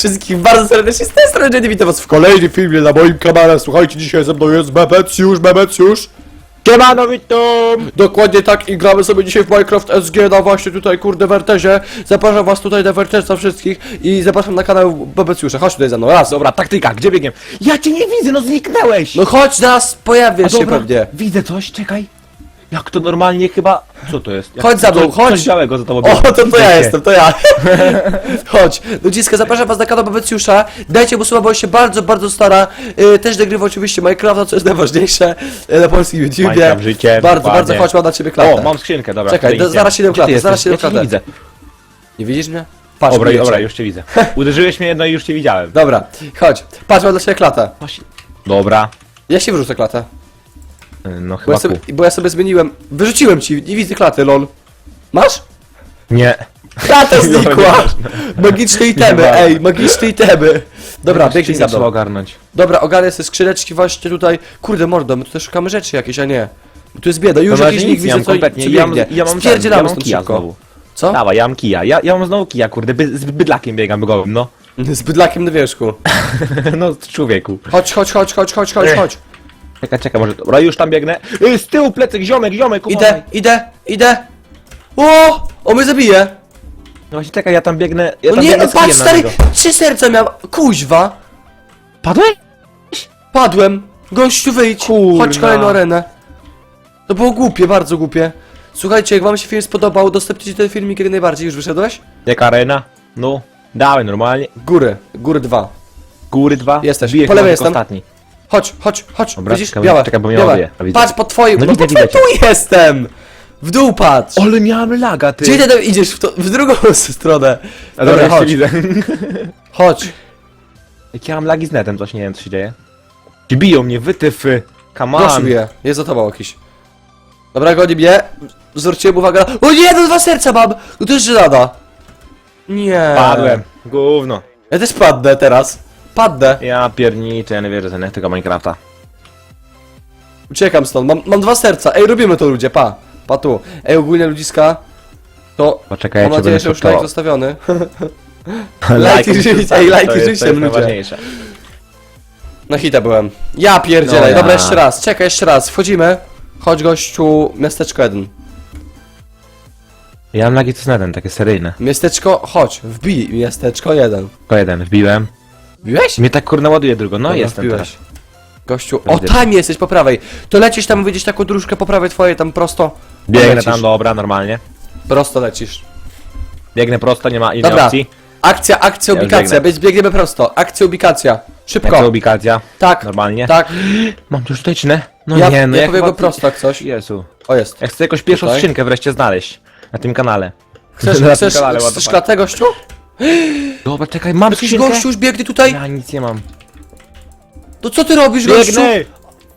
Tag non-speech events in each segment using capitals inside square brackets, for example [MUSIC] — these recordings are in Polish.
wszystkich bardzo serdecznie z tej strony Jenny, witam was w kolejnym filmie na moim kanale. Słuchajcie, dzisiaj ze mną jest Bebecjusz, Bebecjusz. Siemano, witam! Dokładnie tak i gramy sobie dzisiaj w Minecraft SG na właśnie tutaj kurde wertezie. Zapraszam was tutaj na werteza wszystkich i zapraszam na kanał Bebecjusza. Chodź tutaj za mną, raz. Dobra, taktyka, gdzie biegiem? Ja cię nie widzę, no zniknęłeś! No chodź, zaraz pojawisz A się pewnie. widzę coś, czekaj. Jak to normalnie chyba... Co to jest? Jak Chodź za mną, chodź. Coś białego za tobą O, biegnie. to to ja Wiecie. jestem, to ja. [LAUGHS] Chodź, ludziska, zapraszam was na kanał Bebecjusza. Dajcie mu słowa, bo on się bardzo, bardzo stara. Yy, też nagrywa oczywiście Minecrafta, co jest najważniejsze yy, na polskim YouTubie. Minecraft życie, Bardzo, dokładnie. bardzo chodź, mam na ciebie klatę. O, mam skrzynkę, dobra. Czekaj, zaraz Gdzie ty klaty, zaraz cię nie klaty. widzę. Nie widzisz mnie? Patrz, Dobra, widzę dobra, cię. już cię widzę. [LAUGHS] Uderzyłeś mnie jedno i już cię widziałem. Dobra, chodź, patrz, mam dla ciebie klatę. Właśnie. Dobra. Ja się wyrzucę klatę. No Bo chyba ja, sobie, bo ja sobie zmieniłem. Wyrzuciłem ci, nie widzę klaty, lol. Masz? Nie. Klata [LAUGHS] znikła! nie Magiczne itemy, ma. ej, magiczne itemy. Dobra, biegnij za trzeba mną. ogarnąć. Dobra, ogarnę sobie skrzyneczki właśnie tutaj. Kurde mordo, my tutaj szukamy rzeczy jakieś, a nie. Tu jest bieda, już No, jakiś nic nikt nie widzę mam co, kompletnie. Ja mam, ja mam ten, Spierdzielamy ja mam stąd kija szybko. znowu. Co? Dawaj, ja mam kija. Ja, ja mam znowu kija, kurde, by, z bydlakiem biegam gołym, no. [LAUGHS] Z bydlakiem na wierzchu. [LAUGHS] no, człowieku. Chodź, chodź, chodź, chodź, chodź, chodź, Ech. chodź. Czekaj, czekaj, może... Dobra, już tam biegnę. Y, Z tyłu plecek, ziomek, ziomek, Idę, uważaj. idę, idę. O! On mnie zabije. No właśnie, czekaj, ja tam biegnę, ja No tam nie, biegnę no z patrz kijem na stary, niego. trzy serca miałem. Kuźwa. Padłeś? Padłem. Gościu wyjdź. Kurna. Chodź kolejną arenę. To było głupie, bardzo głupie. Słuchajcie, jak wam się film spodobał, udostępnijcie ten filmik jak najbardziej. Już wyszedłeś? Jaka arena? No, dałem normalnie. Góry, góry dwa. Góry dwa. Jesteś, Biję po lewej chyba tylko jestem. ostatni. Chodź, chodź, chodź. Dobra, Widzisz? czekaj, Białe, czekaj, bo białe. A, widzę. Patrz pod twoim, No no, widzę, twoim, widzę tu jestem. W dół patrz. Ale miałem laga, ty. Gdzie ty idziesz? W, to, w drugą [LAUGHS] stronę. A dobra, Dobra, jeszcze chodź, widzę. [LAUGHS] chodź. Jak ja mam lagi z netem, coś nie wiem, co się dzieje. Ci Biją mnie, wytyfy. Come Gościu on. jest za tobą jakiś. Dobra, goni mnie. Zwróciłem uwagę na... O nie, no dwa serca mam! No to jest żelada. Nie. Padłem. Gówno. Ja też padnę teraz. Padnę. Ja pierniczę, ja nie wierzę że nie tego Minecrafta. Uciekam stąd, mam, mam dwa serca. Ej, robimy to ludzie, pa. Pa tu. Ej, ogólnie ludziska, to Poczekaj, mam ja cię nadzieję, będę że już like zostawiony. [LAUGHS] Lajki rzucam, ej, to lajki jest- to jest ludzie. najważniejsze. Na hita byłem. Ja pierdzielę. No ja. Dobra, jeszcze raz. Czekaj, jeszcze raz. Wchodzimy. Chodź gościu, miasteczko 1. Ja mam lagi z netem, takie seryjne. Miasteczko, chodź, wbij miasteczko 1. Tylko jeden, wbiłem. Wbiłeś? Mnie tak kurna ładuje drugo, no Dobra, jestem wbiłeś. teraz. Gościu, o widzę. tam jesteś po prawej. To lecisz tam, widzisz taką dróżkę po prawej twojej, tam prosto. Biegnę lecisz. tam, dobra, normalnie. Prosto lecisz. Biegnę prosto, nie ma innej Dobra. opcji. Akcja, akcja, Ja już ubikacja, biegnę. więc biegniemy prosto. Akcja, ubikacja. Szybko. Jak to ubikacja? Tak, Normalnie. tak. Mam tu już tyczne? No ja nie, no ja pobiegłem chyba- prosto jak coś. Jezu. O, jest. Ja chcę jakąś pierwszą Tutaj. skrzynkę wreszcie znaleźć. Na tym kanale. Chcesz, [LAUGHS] Na tym chcesz, kanale, what the chcesz fuck. gościu? Dobra, czekaj, mam Jakiś skrzynkę? gościu już biegnie tutaj? Ja nic nie mam. To co ty robisz, gościu? Biegnę!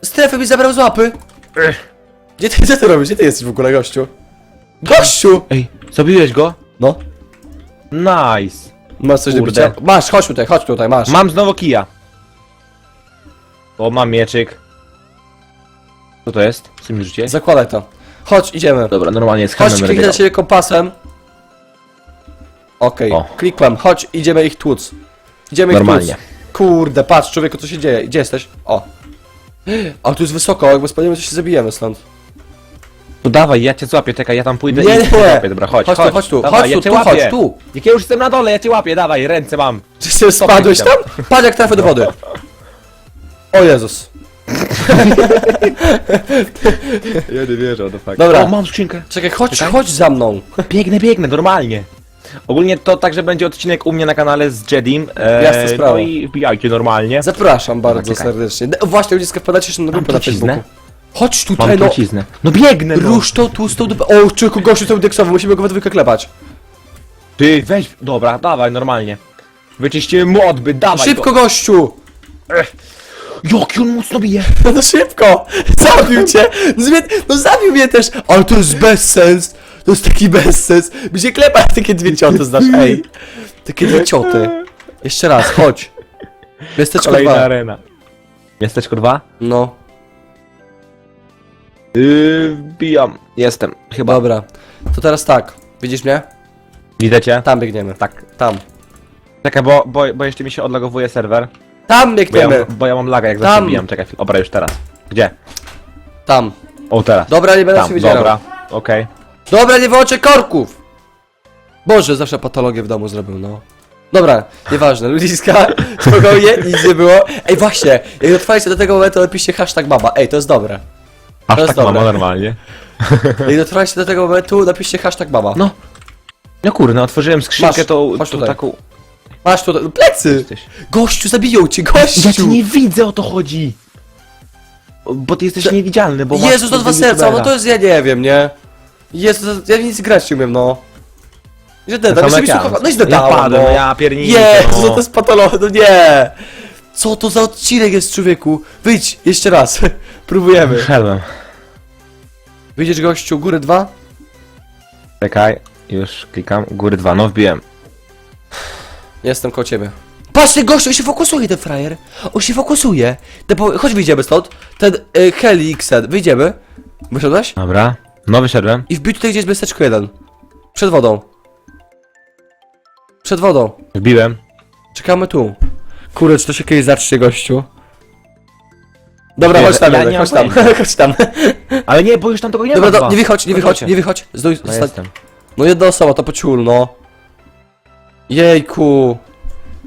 Strefę mi zabrał z łapy. Ech. Gdzie ty, co ty robisz? Gdzie ty jesteś w ogóle, gościu? Gościu! Ej, zabiłeś go? No. Nice. Masz coś do Kurde. bicia? Masz, chodź tutaj, chodź tutaj, masz. Mam znowu kija. O, mam mieczyk. Co to jest? Co mi rzucie? Zakładaj to. Chodź, idziemy. Dobra, normalnie jest Chodź, handel kliknę na ciebie kompasem. Okej, O. klikłem. Chodź, idziemy ich tłuc. Idziemy Normalnie. ich tłuc. Kurde, patrz, człowieku, co się dzieje. Gdzie jesteś? O. A tu jest wysoko, jakby spadniemy, to się zabijemy stąd. No dawaj, ja cię złapię, czekaj, ja tam pójdę Nie, i nie. cię złapię, dobra, chodź, Chodź tu, chodź tu, dawaj, chodź ja tu, cię tu, łapię. chodź tu. Jak ja już jestem na dole, ja cię łapię, dawaj, ręce mam. Czy ty spadłeś tam. tam? Patrz, jak trafię do wody. O Jezus. Ja nie wierzę, to fakt. Dobra. O, mam skrzynkę. Czekaj, chodź, Czekaj. chodź za mną. Biegnę, biegnę, normalnie. Ogólnie to także będzie odcinek u mnie na kanale z Jedim. E, Jasna sprawa. No i wbijajcie normalnie. Zapraszam bardzo czekaj. serdecznie. D- Właśnie, ludziska, wpadajcie jeszcze na grupę na truciznę. Facebooku. Chodź Mam tutaj, no. truciznę. No biegnę, no. Rusz tą tłustą dupę. O, człowieku, gościu są deksowy, musimy go we dwójkę klepać. Ty, weź, dobra, dawaj, normalnie. Wyczyścimy mu odbyt, dawaj Szybko, gościu! Go. Jaki on mocno bije. [LAUGHS] No szybko! Zabił cię! No, zmie- no zabił mnie też! Ale to jest bezsens! To jest taki bezsens! By się klepać takie dwie cioty, znasz, ej! Takie dwie cioty. Jeszcze raz, chodź. Miasteczko Kolejna 2. arena. Miasteczko 2? No, Yy, wbijam. Jestem, chyba. dobra. To teraz tak. Widzisz mnie? Widzę cię? Tam biegniemy. Tak, tam. Czekaj, bo, bo, bo jeszcze mi się odlogowuje serwer. Tam Bo ja, biegniemy. bo ja mam laga jak Tam. zawsze bijam. Czekaj, chwilę. Dobra, już teraz. Gdzie? Tam. O, teraz. Dobra, nie będę się Tam, wydzierał. dobra. Okej. Dobra, nie wyłączę korków! Boże, zawsze patologię w domu zrobił, no. Dobra, nieważne, ludziska, [LAUGHS] spokojnie, nic nie było. Ej, właśnie, jak dotrwaliście do tego momentu, napiszcie hashtag baba. Ej, to jest dobre. Aż jest tak dobre. mama normalnie. [LAUGHS] Jak dotrwaliście do tego momentu, napiszcie hashtag baba. No. No kurde, otworzyłem skrzynkę, Masz, to, chodź to tutaj. taką... Masz tutaj, no plecy! Jesteś. Gościu, zabiją cię, gościu! Ja cię nie widzę, o to chodzi! Bo ty jesteś niewidzialny, bo masz Jezus, to dwa serca, no to jest, ja nie wiem, nie? Jezus, ja nic grać nie umiem, no. Że samo jeszcze mi ja. słuchawa, no i Ja zdedałem, padłem, no. no ja pierniczę, Jezu, no. to jest patologia, no nie! Co to za odcinek jest, człowieku? Wyjdź, jeszcze raz, [LAUGHS] próbujemy. Wszedłem. Wyjdziesz, gościu, górę dwa? Czekaj, już klikam. Góry dwa, no wbiłem. Jestem koło ciebie. Patrz, ten gościu, on się fokusuje, ten frajer. On się fokusuje. Te po... Chodź, wyjdziemy stąd. Ten y, Helixed, wyjdziemy. Wyszedłeś? Dobra. No wyszedłem. I wbij tutaj gdzieś besteczko jeden. Przed wodą. Przed wodą. Wbiłem. Czekamy tu. Kurde, czy to się kiedyś zacznie, gościu? Dobra, Nie, chodź tam, ja nie chodź tam, [LAUGHS] chodź tam. Ale nie, bo już tam tego nie Dobra, ma. do, nie wychodź, nie Chodź, wychodź, chodźcie. nie wychodź. Zdoj, No sta- jestem. no jedna osoba, to pociul, no. Jejku.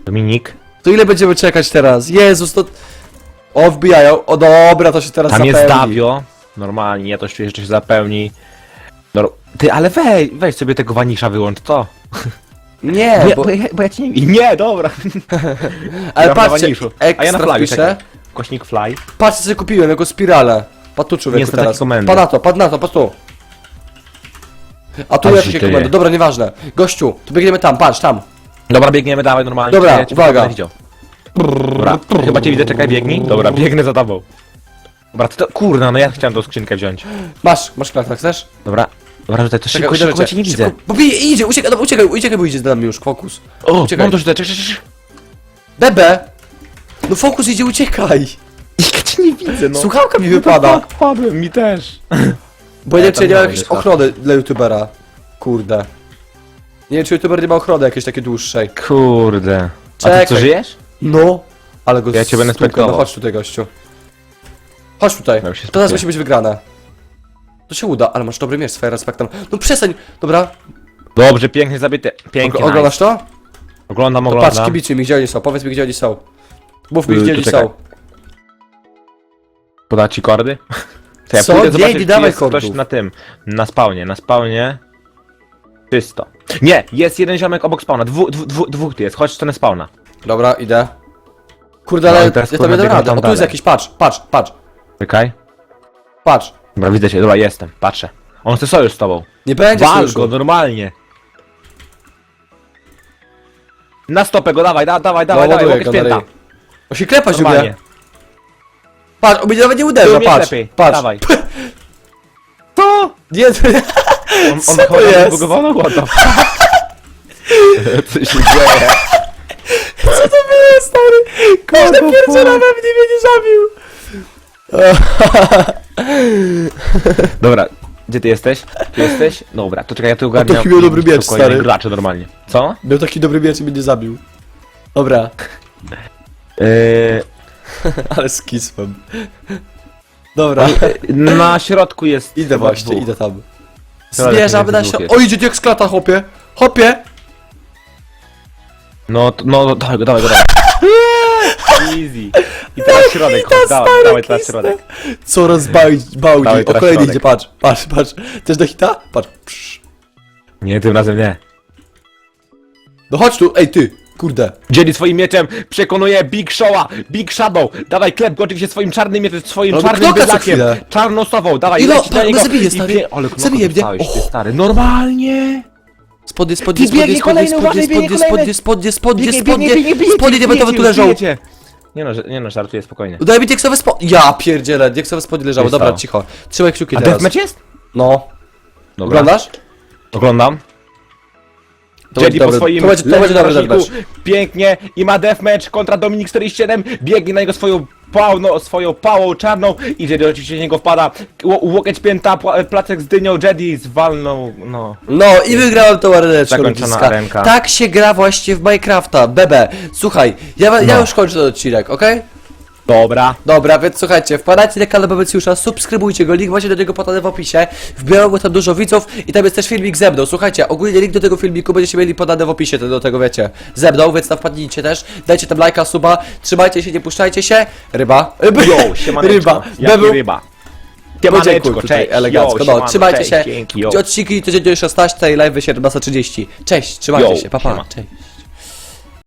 Dominik. To ile będziemy czekać teraz? Jezus, to... O, wbijają. O, dobra, to się teraz Tam jest zapełni. Davio. Normalnie, ja to czuję, że się zapełni. No, ty, ale weź, weź sobie tego wanisza wyłącz, to. Nie, bo... bo, ja, bo ja ci nie widzę. Nie, dobra. [LAUGHS] Ale gram na patrzcie, waniszu. ekstra A ja na wpiszę. czekaj. Kośnik fly. Patrzcie, co kupiłem, jako spiralę. Patrz tu, człowieku, Nie są teraz. komendy. Padł na to, padł na to, patrz tu. A tu Ale jakieś się komendy, dobra, nieważne. Gościu, tu biegniemy tam, patrz, tam. Dobra, biegniemy, dawaj normalnie. Dobra, ja cię uwaga. będę widział. Dobra, chyba cię widzę, czekaj, biegnij. Dobra, biegnę za tobą. Dobra, ty to, kurna, no ja chciałem tą skrzynkę wziąć. Masz, masz klatę, chcesz? Dobra, dobra, tutaj to szybko, Czekaj, szybko, cię nie widzę. Bo bije, idzie, uciekaj, dobra, uciekaj, uciekaj, bo idzie nami już, fokus. O, Uciekaj. mam to tutaj, czekaj, czekaj, czekaj. Bebe! No fokus idzie, uciekaj! [LAUGHS] Ja cię nie widzę, no. Słuchawka mi wypada. Tak, padłem, mi też. Bo nie Ja wiem, czy nie ma jakiejś ochrony dla youtubera. Kurde. Nie wiem, czy youtuber nie ma ochrony jakiejś takiej dłuższej. Kurde. A Czekaj. ty co, żyjesz? No! Ale go Ja cię będę stukam. spektował. No chodź tutaj, gościu. Chodź tutaj. Się To teraz musi być wygrane. To się uda, ale masz dobry miecz, swoje respektem. No przestań! Dobra, Dobrze, pięknie zabity. Pięknie, og- oglądasz to? nice. Oglądam, To oglądam. patrz, kibicy mi, gdzie oni są, powiedz mi, gdzie oni są. Mów mi, Y, gdzie to oni czekaj. są. Poda ci kordy? To ja Co? Nie, nie czy dawaj jest ktoś kordów. na tym, na spawnie, na spawnie. Czysto. Nie, jest jeden ziomek obok spawna, dwu, dwu, dwu, dwóch tu jest, chodź w stronę spawna. Dobra, idę. Kurde, No ale i teraz, kurwa, będę radę. tam O, tu jest dalej. jakiś, patrz, patrz, patrz, Czekaj. patrz. Dobra, widzę cię, dobra, jestem, patrzę. On chce sojusz z tobą. Nie będzie Wal sojuszu. go, normalnie. Na stopę go, dawaj, da, dawaj, dawaj, No, dawaj, łokieć pięta. On się klepać Normalnie. Patrz, on mnie nawet nie uderza, mnie patrz, lepiej, patrz. dawaj. [LAUGHS] To! Nie, to... On, on [LAUGHS] Co chyba to jest? zbugowaną wodą. [LAUGHS] Co się dzieje? Co to było, stary? Kurde, pierdziela we mnie mnie nie zabił. [LAUGHS] Dobra, gdzie ty jesteś? Tu jesteś? Dobra, to czekaj, ja tu ogarniam. taki miał dobry miecz, Spokojnie, stary. gracze normalnie. Co? Miał taki dobry miecz i mnie nie zabił. Dobra, Yy, [LAUGHS] [LAUGHS] ale skisłem. Dobra, oni, yy, na środku jest. idę chyba właśnie, dwóch. idę tam. Dobra, Zbierzamy na się. O, idzie jak z klata, hopie. Hopie! No, to- no, no, dawaj go, dawaj go, dawaj. [LAUGHS] Easy. I teraz środek, chodź, dawaj, stary, dawaj teraz środek. Coraz bałdzi, Dawaj bałdzi. O, kolejny środek. idzie, patrz, patrz, patrz. Też do hita? Patrz. Psz. Nie, tym razem nie. No chodź tu, ej ty, kurde. Dzieli swoim mieczem, przekonuje Big Show'a, Big Shadow, dawaj klep go oczywiście swoim czarnym mieczem, swoim Ale czarnym knoka co bydlakiem, chwilę. dawaj, Ilo, leci na pa- niego no zabije, i stary. pie- Ale knoka Zabije mnie. dostałeś, ty Och. stary, normalnie! Spodnie, spodnie, Ty, biegnie spodnie, spodnie, kolejny, spodnie, uważaj, spodnie, biegnie spodnie, kolejny. spodnie, spodnie, Biegnie, spodnie, biegnie, biegnie, spodnie diamentowe tu leżą. bijecie. Nie no, że- nie no, żartuję spokojnie. Daj mi dieksowe spodnie. Ja pierdzielę, dieksowe spodnie leżało. Jest Dobra, to. cicho. Trzymaj kciuki A teraz. deathmatch jest? No. Dobra. Oglądasz? Oglądam. To Jedi będzie po dobry- swoim to będzie- to lewym będzie dobry deathmatch. pięknie i ma deathmatch kontra Dominik 47, biegnie na niego swoją pałą, swoją pałą czarną i Jedi oczywiście niego wpada, Ło- łokieć pięta, pła- placek z dynią, Jedi zwalnął, no. No i wygrałem tą areneczkę Zakończona ludziska. arenka. Tak się gra właśnie w Minecrafta, bebe. Słuchaj, ja, ja No. już kończę ten odcinek, okej? Dobra. Dobra, więc słuchajcie, wpadajcie na kanał Bebecjusza, subskrybujcie go, link macie do niego podany w opisie, wbiorą go tam dużo widzów i tam jest też filmik ze mną, słuchajcie, ogólnie link do tego filmiku będziecie mieli podany w opisie, to do tego wiecie, ze mną, więc tam wpadnijcie też, dajcie tam lajka, suba, trzymajcie się, nie puszczajcie się, ryba, Yo, [LAUGHS] siemaneczko. ryba, Jaki Bebu, ryba. podziękuj Siemaneczko, tutaj cześć, elegancko, yo, no, siemano, trzymajcie cześć, się, dzięki, yo. odcinki o 16, live 17.30, cześć, trzymajcie Yo, się, pa pa, siema. cześć.